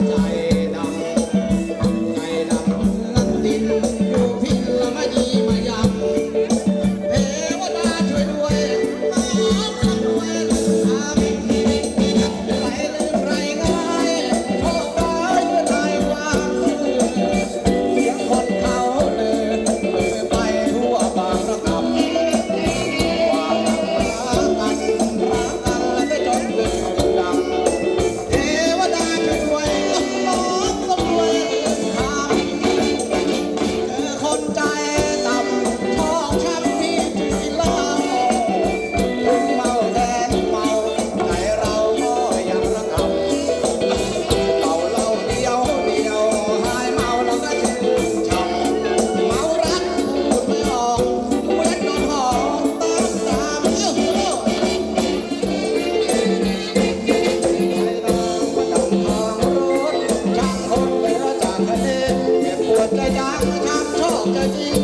die.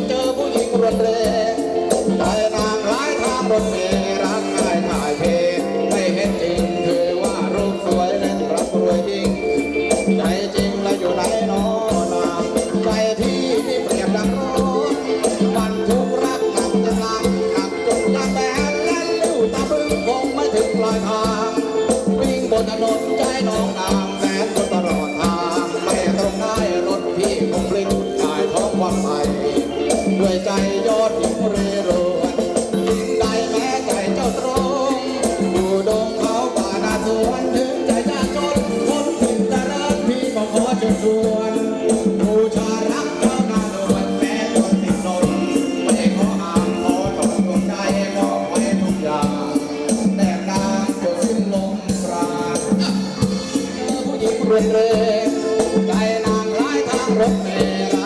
เจอผู้หญิงรถเรงใจนางร้ายทางรถเมล์ รถเมล์ใจนางร้ายทางรถเมล์